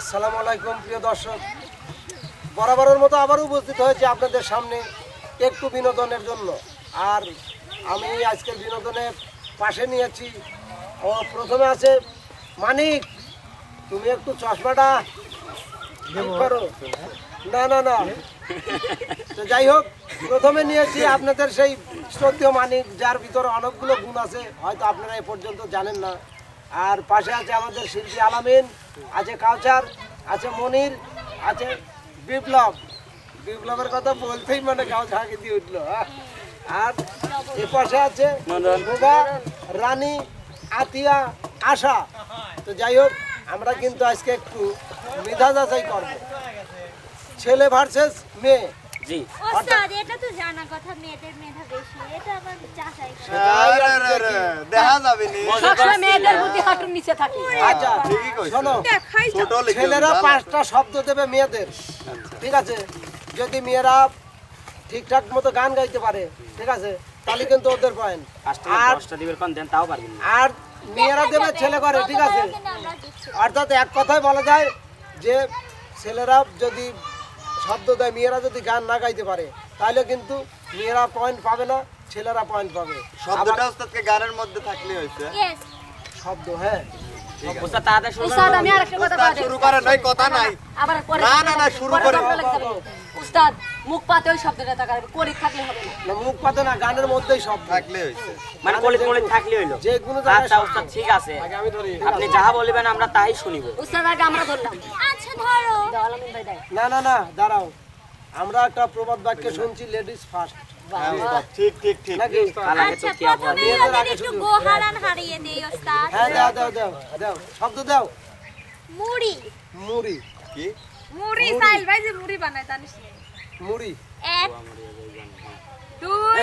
আসসালামু আলাইকুম প্রিয় দর্শক। বরাবরের মতো আবারও উপস্থিত হয়েছে আপনাদের সামনে একটু বিনোদনের জন্য। আর আমি আজকের বিনোদনের পাশে নিয়েছি। ও প্রথমে আছে মানিক। তুমি একটু চশমাটা করো। না না না। তো যাই হোক প্রথমে নিয়েছি আপনাদের সেই শ্রদ্ধেয় মানিক যার ভিতরে অনেকগুলো গুণ আছে। হয়তো আপনারা এ পর্যন্ত জানেন না। আর পাশে আছে আমাদের শিল্পী আলামিন। আছে কাউচার আছে মনির আছে বিপ্লব। বিপ্লবের কথা বলতেই মানে কাউচার আগে দিয়ে উঠল হ্যাঁ। আর এ পাশে আছে বোবা রানী আতিয়া আশা। তো যাই হোক আমরা কিন্তু আজকে একটু মেধা যাচাই করব। ছেলে ভার্সেস মেয়ে। জি। ওস্তাদ এটা তো জানা কথা মেয়েদের মেধা বেশি এটা আরে, আরে, দেখা যাবে নি। সবসময় মেয়েদের বুদ্ধি হাঁটুর নিচে থাকে। আচ্ছা ঠিকই কইছো। শোনো ছোট ছেলেরা পাঁচটা শব্দ দেবে মেয়েদের। ঠিক আছে? যদি মেয়েরা ঠিকঠাক মতো গান গাইতে পারে ঠিক আছে? তাহলে কিন্তু ওদের পয়েন্ট আর দেন তাও পারবেন আর মেয়েরা দেবে ছেলে করে ঠিক আছে? আমরা। অর্থাৎ এক কথায় বলা যায় যে ছেলেরা যদি শব্দ দেয় মেয়েরা যদি গান না গাইতে পারে তাহলে কিন্তু মেয়েরা পয়েন্ট পাবে না ছেলেরা পয়েন্ট পাবে। শব্দটা ওস্তাদকে গানের মধ্যে থাকলে হয়েছে। শব্দ হ্যাঁ। শুরু উস্তাদ আমি আরেকটা কথা ওস্তাদ বলি। শুরু করে নাই কথা নাই। আবার পরে না, না, না, শুরু করে। উস্তাদ মুখ পাতে ওই শব্দটা থাকার করি থাকলে হবে না। না, মুখ পাতে না গানের মধ্যেই শব্দ। থাকলে হইছে। মানে কলিত মলিত থাকলে হইল। যে কোনো আচ্ছা। ঠিক আছে। আগে আমি ধরি। আপনি যাহা বলবেন আমরা তাই শুনিব। উস্তাদ আগে আমরা ধরলাম। আচ্ছা ধরো। দাও, আলামিন ভাই দেয় না না না দাঁড়াও। আমরা একটা প্রবাদ বাক্য শুনছি লেডিস ফার্স্ট। হ্যাঁ, ঠিক ঠিক আচ্ছা প্রথমে মেয়েদের ওদের আগে একটু গোহারান হারিয়ে দেই ওস্তাদ হ্যাঁ দাও দাও দাও দাও শব্দ দাও। মুড়ি। মুড়ি। কি? মুড়ি সাইল ভাই যে মুড়ি বানায় জানিস নি? মুড়ি এক দুই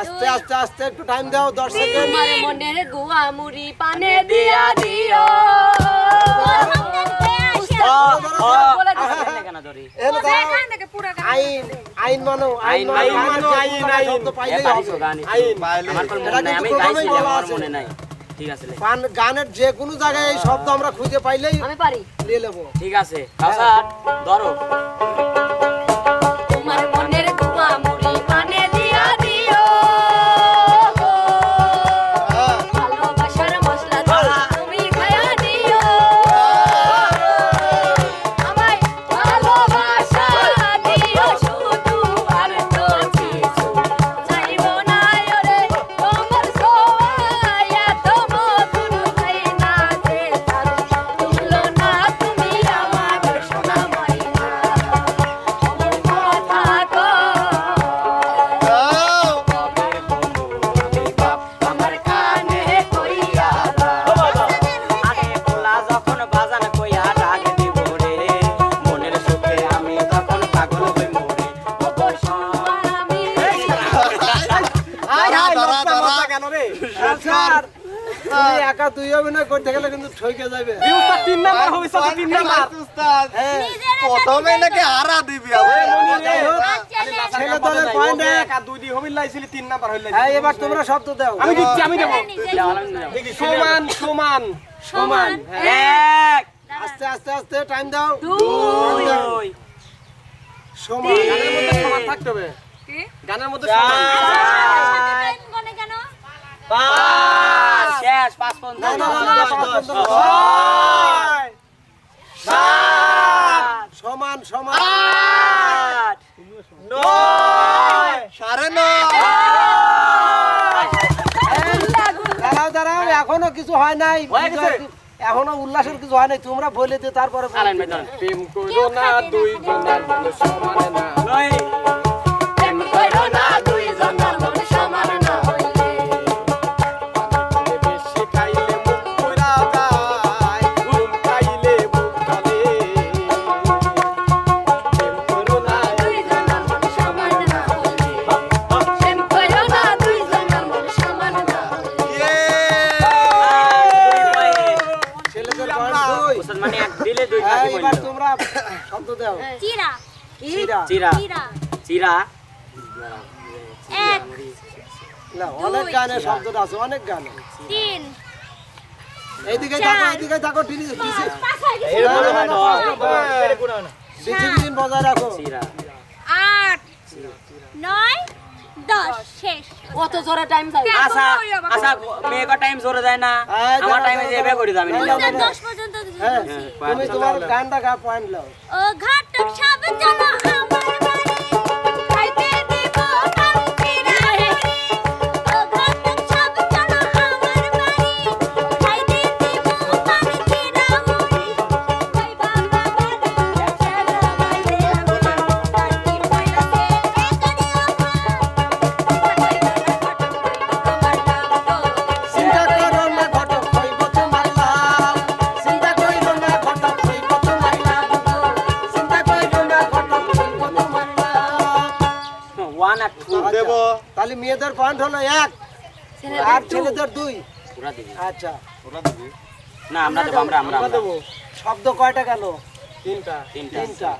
আস্তে আস্তে আস্তে একটু টাইম দাও সেকেন্ড মনের গুয়া মুড়ি পানে দিয়া দিও আইন মানো আইন মানো মানো, আইন আইন আইন মনে। মনে ঠিক আছে পান গানের যে কোনো জায়গায় এই শব্দ আমরা খুঁজে পাইলেই আমি পারি নিয়ে নেব ঠিক আছে ধরো অভিনয় করতে গেলে কিন্তু ঠকে যাবে তিন নাম্বার হবে তিন নাম্বার উস্তাদ হ্যাঁ প্রথমে নাকি হারা দিবি আবার যাই হোক, ছেলে দলের পয়েন্ট এক দুই দি হবিল লাইছিলি তিন নাম্বার হইল হ্যাঁ এবার তোমরা শব্দ দাও আমি দিচ্ছি আমি দেবো সমান সমান সমান এক আস্তে আস্তে আস্তে টাইম দাও দুই সমান গানের মধ্যে সমান থাকতে হবে গানের মধ্যে সমান পাঁচ। শেষ পাঁচ সাত সমান সমান। আট। নয়। সাড়ে নয়। দাঁড়াও দাঁড়াও এখনও কিছু হয় নাই। এখনও উল্লাসের কিছু হয় নাই। তোমরা বলে দিও তারপরে। প্রেম করো না দুই সমান না। চিরা। চিরা। এক না অনেক গানে গানের শব্দটা আছে অনেক গানে তিন এইদিকে থাকো এইদিকে থাকো টিনি পাঁচ পাঁচ হয়ে না, না, না, না, বজায় রাখো। চিরা। আট নয় দশ শেষ। কত জোরে টাইম আশা আচ্ছা মেয়ে কা টাইম জোরে যায় না। হ্যাঁ, আমার টাইমে যে দাঁড়াও, করে যাবে দাঁড়াও, নিলাম পর্যন্ত হ্যাঁ তুমি তোমার গানটা গা পয়েন্ট লাও ও ঘাটক সব জন মেয়েদের পয়েন্ট হলো এক আর ছেলেদের দুই। আচ্ছা। ওরা না আমরা দেবো আমরা আমরা দেবো শব্দ কয়টা গেল? তিনটা। তিনটা।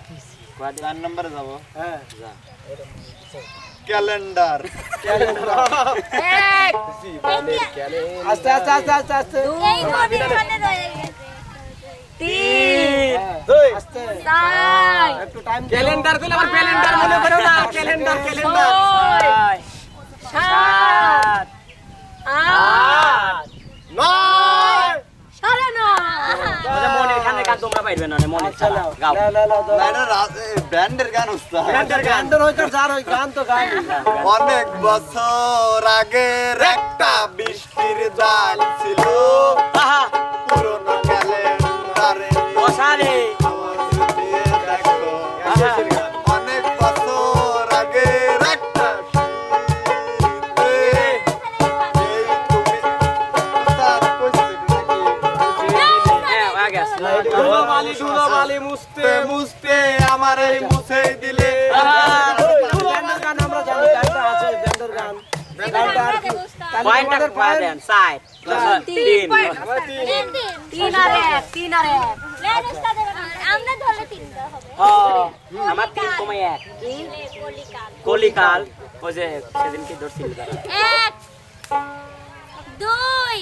কয় চার নম্বরে যাব। হ্যাঁ। যা। ক্যালেন্ডার। আস্তে আস্তে আস্তে আস্তে হ্যাঁ, টাইম ক্যালেন্ডার আবার ক্যালেন্ডার মনে করো না। Calendar calendar. সাত আট নয়। সাড়ে নয় মনের খানে গান তোমরা পাইবে না মনের আচ্ছা গাও। না এ, ব্যান্ডের গান উস্তাদ গানটার হয়তো যার ওই গান তো গান অনেক বছর আগের একটা বৃষ্টির দাগ ছিল। আহা। পুরনো আর কি তাহলে পয়েন্টটা আমাদের দেন সাইড তিন তিন আর এক তিন আর এক আমরা ধরলে তিনটা হবে ও আমার তিন কমে এক কলিকাল কলিকাল ওই যে সেদিন কি ধরছিল এক দুই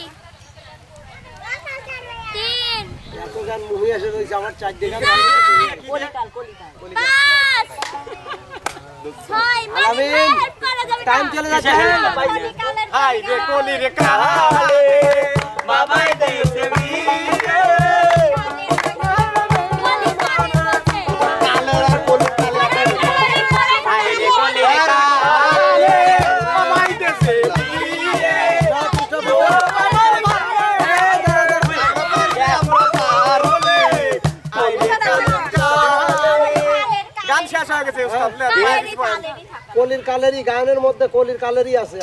এত গান মুভি এসে রয়েছে আমার করা যাবে টাইম চলে যাচ্ছে হাই রে কলি রে কালে বাবাই দিয়েছে হয়ে গেছে উস্তাদ। কলির কালেরই গানের মধ্যে কলির কালেরই আছে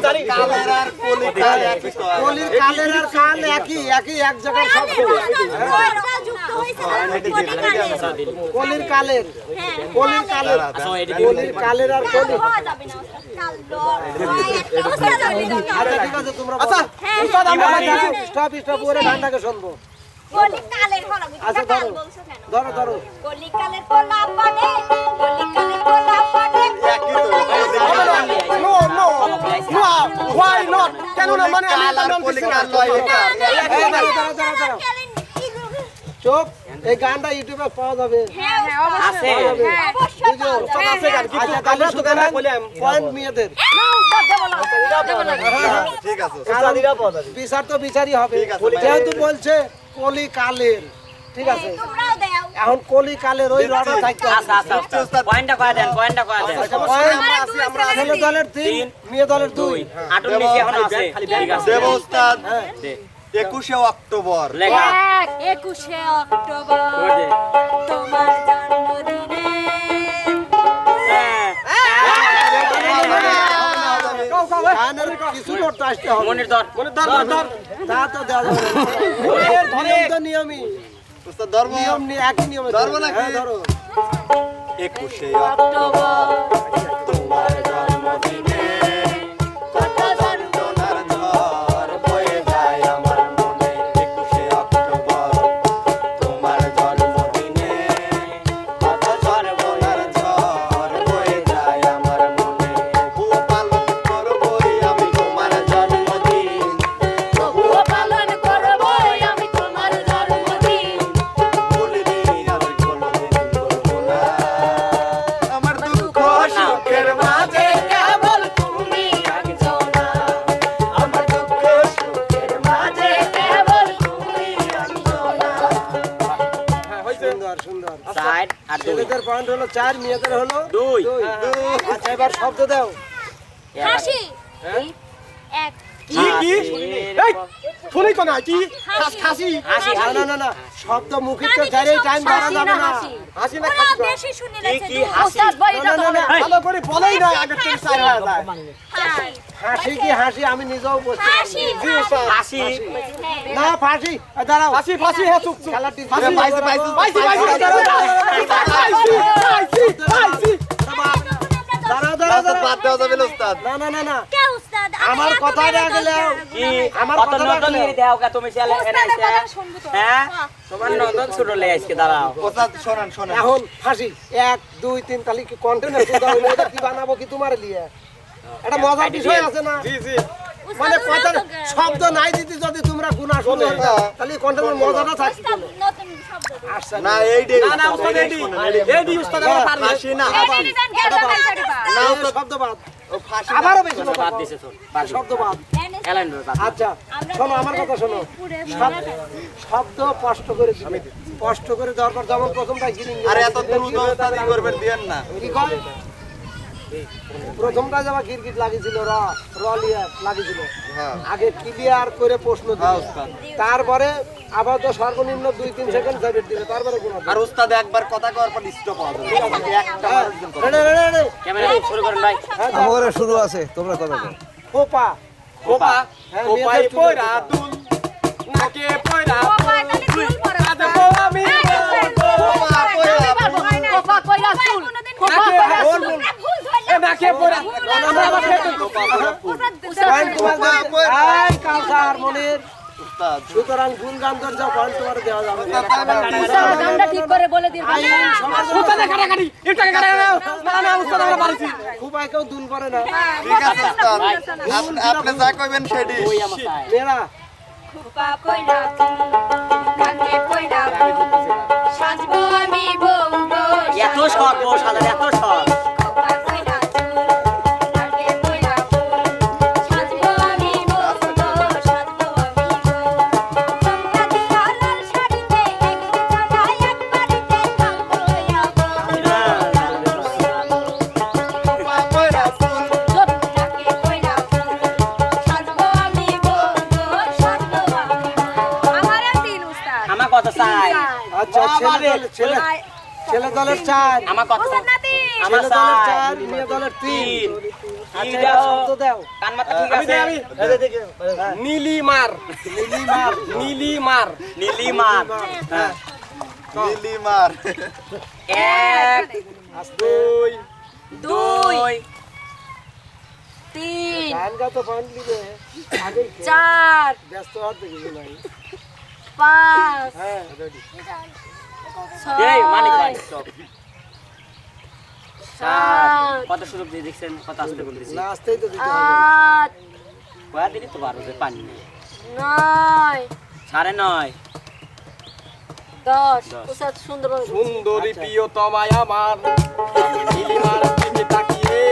হয়ে কালের আর কলি কাল একই তো আর। কলির আর কাল একই একই এক জায়গায় শব্দ কলির কালের হ্যাঁ, কলির কালের কলির কালের আর কলি। আচ্ছা ঠিক আছে তোমরা আচ্ছা হ্যাঁ, উস্তাদ আমরা হ্যাঁ, স্টপ স্টপ করে গানটাকে শুনব আচ্ছা ধরো বলছো ধরো ধরো কলিকালের পোলা পানে, কলিকালের পোলা পানে। No no no why not কেন না মানে আমি চুপ এই গানটা ইউটিউবে পাওয়া যাবে হ্যাঁ, আছে হ্যাঁ, আচ্ছা বিচার তো বিচারই হবে। যেহেতু বলছে কলি কালের ঠিক আছে এখন কলি কালের ওই রডা থাকতে আচ্ছা আচ্ছা পয়েন্টটা কয় দেন পয়েন্টটা কয় দেন আচ্ছা, আমরা আছি আমরা ছেলে দলের তিন। মেয়ে দলের দুই আটুর নিচে এখন আছে ঠিক আছে দেব উস্তাদ হ্যাঁ দে একুশে অক্টোবর। লেখা। একুশে অক্টোবর তোমার জন্মদিনে। কিছু নোট আসতে হবে মনির ধর। তা তো দেওয়া যাবে না। নিয়ম। তো নিয়মই ধর্ম। নিয়ম নিয়ে একই নিয়মে ধরবো নাকি? হ্যাঁ, ধরো। একুশে অক্টোবর। হলো চার মেয়েদের হলো দুই। আচ্ছা এবার শব্দ দাও। হাসি। হ্যাঁ? এক। কি কি? এই শুনি তো না কি? খাস হাসি না না না না শব্দ মুখে তো টাইম ধরা যাবে না হাসি। না খাসি। বেশি শুনে কি হাসি? না না না ভালো করে বলেই না আগে থেকে চার হয়ে যায়। হাসি হাসি কি হাসি। আমি নিজেও হাসি জি হাসি। না ফাঁসি। দাঁড়াও। ফাঁসি ফাঁসি হ্যাঁ চুপ চুপ। খেলার টিম পাইছে পাইছি পাইছি পাইছি পাইছি দাঁড়াও দাঁড়াও দাঁড়াও। বাদ দেওয়া যাবে না উস্তাদ না না না। আমার কথা না গেলে কি? আমার কথাটা নতুন গেলে। নিয়ে কা তুমি কথা তো। হ্যাঁ? হ্যাঁ। তোমার নতুন ছোট লে আজকে দাঁড়াও। উস্তাদ শোনান শোনান। এখন ফাঁসি। এক দুই তিন তাহলে কি কন্টেনার এটা কি বানাবো কি তোমার লিয়ে? এটা মজার বিষয় আছে না? জি জি। মানে কথা শব্দ নাই দিতে যদি তোমরা গুণা শুনো তাহলে কন্টেনার মজাটা শব্দ না। এই ডে না না উস্তাদ এডি এডি উস্তাদ আমার পারবে। না। এই না না শব্দ বাদ। আবারও বেশি বাদ দিছে শব্দ বাদ। আচ্ছা শোনো আমার কথা শোনো। শব্দ শব্দ স্পষ্ট করে দিবে। স্পষ্ট করে দেওয়ার পর যেমন প্রথমটা আরে এত দ্রুত করবেন? দিয়েন না। কি কয় প্রথমটা যাবা গিরগিট লাগিয়েছিল র লাগিয়েছিল হ্যাঁ। আগে ক্লিয়ার করে প্রশ্ন হ্যাঁ দিবে উস্তাদ। তারপরে আবার তো সর্বনিম্ন দুই তিন সেকেন্ড সাইড দিবে তারপরে কোনো আর উস্তাদ একবার কথা কওয়ার পর স্টপ একটা হ্যাঁ, রেডি। ক্যামেরা শুরু করেন ভাই। হ্যাঁ, আমাদের শুরু আছে তোমরা কথা বলো। খোপা। হ্যাঁ, মেয়েদের চুলের পয়রা দুল নাকে পয়রা সুতরাং গুণ গান তোমার দেওয়া যাবে না। ঠিক করে বলে দিন আইন সবার জন্য উস্তাদ কাটাকাটি এটাকে কাটা না না উস্তাদ আমরা পারছি খুব কেউ দুল করে না ঠিক আছে উস্তাদ আপনি- আপনি যা কইবেন সেটি ওই আমার সাই মেয়েরা খোপা কইরা কানে কইরা সাজবো আমি বউ এত বউ এত চাই। আচ্ছা ছেলে ছেলে ছেলে দলের চার। আমার কথা আমার দলের চার মেয়ে দলের তিন। আচ্ছা কি এবার দাও শব্দ দাও। কান মাথা ঠিক আমি আছে? আমি হ্যাঁ। নীলিমার। নীলিমার। নীলিমার। নীলিমার। হ্যাঁ। নীলিমার। এক দুই দুই। তিন। চার। ব্যস্ত হওয়ার কিছু নাই পাঁচ হ্যাঁ। কত সুযোগ দিয়ে দেখছেন কত আসতে বলতেছি আসতেই তো দিতে হবে। কয়া দিনই তো বারো পানি নেই। নয়। সাড়ে নয়। দশ। সুন্দরী প্রিয়তমায় আমার তাকিয়ে।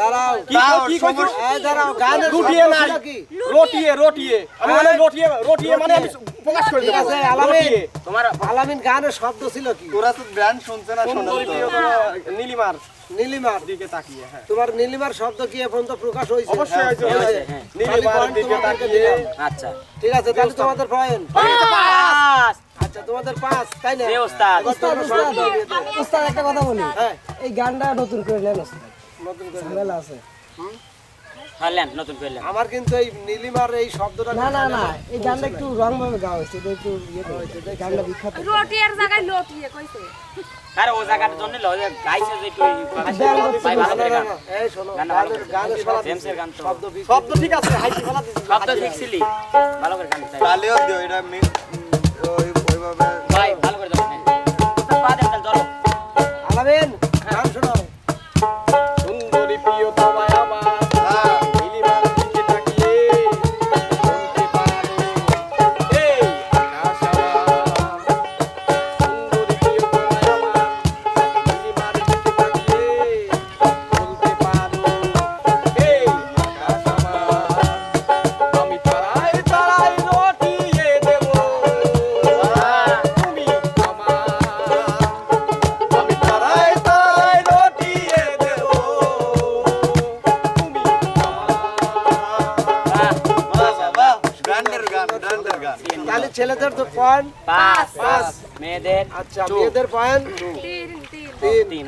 দাঁড়াও। কি কইছো দাঁড়াও গানের শব্দ নাই ছিল কি রটিয়ে রটিয়ে আমি মানে রটিয়ে রটিয়ে মানে আমি প্রকাশ করে দেব। আছে আলামিন তোমার আলামিন গানের শব্দ ছিল কি? তোরা তো ব্র্যান্ড শুনছে না নীলিমার। নীলিমার। দিকে তাকিয়ে হ্যাঁ। তোমার নীলিমার শব্দ কি এখন তো প্রকাশ হয়েছে? অবশ্যই হয়েছে, ঠিক আছে। হয়েছে, হ্যাঁ। নীলিমার দিকে তাকিয়ে। আচ্ছা। ঠিক আছে তাহলে তোমাদের পয়েন্ট পাঁচ আচ্ছা তোমাদের পাঁচ তাই না? ওস্তাদ। একটা কথা বলি। হ্যাঁ। এই গানটা নতুন করে নেন নতুন করে ঝামেলা আছে। হ্যাঁ নতুন আমার কিন্তু এই নীলিমার এই শব্দটা না না না এই গানটা একটু রং ভাবে গাওয়া হয়েছে এটা একটু ইয়ে হয়েছে। গানটা বিখ্যাত। রোটিয়ার জায়গায় লটিয়ে কইছে। আরে ও জায়গাটার জন্য লয় গাইছে যে একটু ভাই ভালো করে গান। এই শোনো গানের গানের শব্দ জেমসের গান তো। শব্দ শব্দ ঠিক আছে হাইছি ফেলা দিছি শব্দ শিখছিলি ভালো করে গান চাই দিও এটা মি- ওই ওইভাবে ভাই ভালো করে দাও ওস্তাদ বাদ দেন চলো আলামিন! আচ্ছা মেয়েদের পয়েন্ট তিন তিন